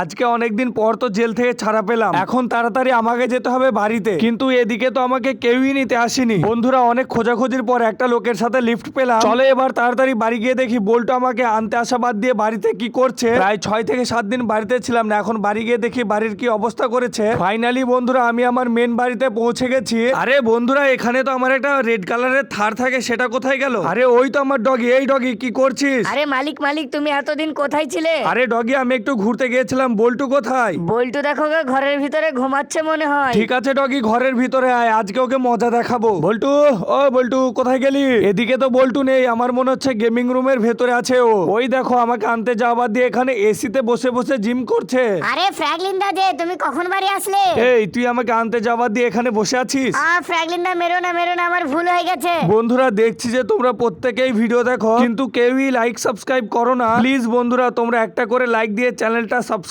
আজকে অনেকদিন পর তো জেল থেকে ছাড়া পেলাম। এখন তাড়াতাড়ি আমাকে যেতে হবে বাড়িতে। কিন্তু এদিকে তো আমাকে কেউই নিতে আসেনি। বন্ধুরা অনেক খোঁজাখুঁজির পর একটা লোকের সাথে লিফট পেলাম। চলে এবার তাড়াতাড়ি বাড়ি গিয়ে দেখি। বল্টু আমাকে আনতে আসা বাদ দিয়ে বাড়িতে কি করছে? প্রায় ছয় থেকে সাত দিন বাড়িতে ছিলাম না। এখন বাড়ি গিয়ে দেখি বাড়ির কি অবস্থা করেছে। ফাইনালি বন্ধুরা আমি আমার মেন বাড়িতে পৌঁছে গেছি। আরে বন্ধুরা এখানে তো আমার একটা রেড কালারের থার থাকে। সেটা কোথায় গেল? আরে ওই তো আমার ডগি এই ডগি কি করছিস? আরে মালিক মালিক তুমি এতদিন কোথায় ছিলে? আরে ডগি আমি একটু ঘুরতে গিয়েছিলাম। বল্টু কোথায়? বল্টু দেখো গো ঘরের ভিতরে ঘুমাচ্ছে মনে হয়। ঠিক আছে ডগি ঘরের ভিতরে আয় আজকে ওকে মজা দেখাবো। বল্টু ও বল্টু কোথায় গেলি? এদিকে তো বল্টু নেই আমার মনে হচ্ছে গেমিং রুমের ভেতরে আছে ও। ওই দেখো আমাকে আনতে যাওয়া দিয়ে এখানে এসিতে বসে বসে জিম করছে। আরে ফ্র্যাগলিন দা যে তুমি কখন বাড়ি আসলে? এই তুই আমাকে আনতে যাওয়া দিয়ে এখানে বসে আছিস? আ ফ্র্যাগলিন দা মেরো না মেরো না আমার ভুল হয়ে গেছে। বন্ধুরা দেখছি যে তোমরা প্রত্যেকেই ভিডিও দেখো কিন্তু কেউই লাইক সাবস্ক্রাইব করো না। প্লিজ বন্ধুরা তোমরা একটা করে লাইক দিয়ে চ্যানেলটা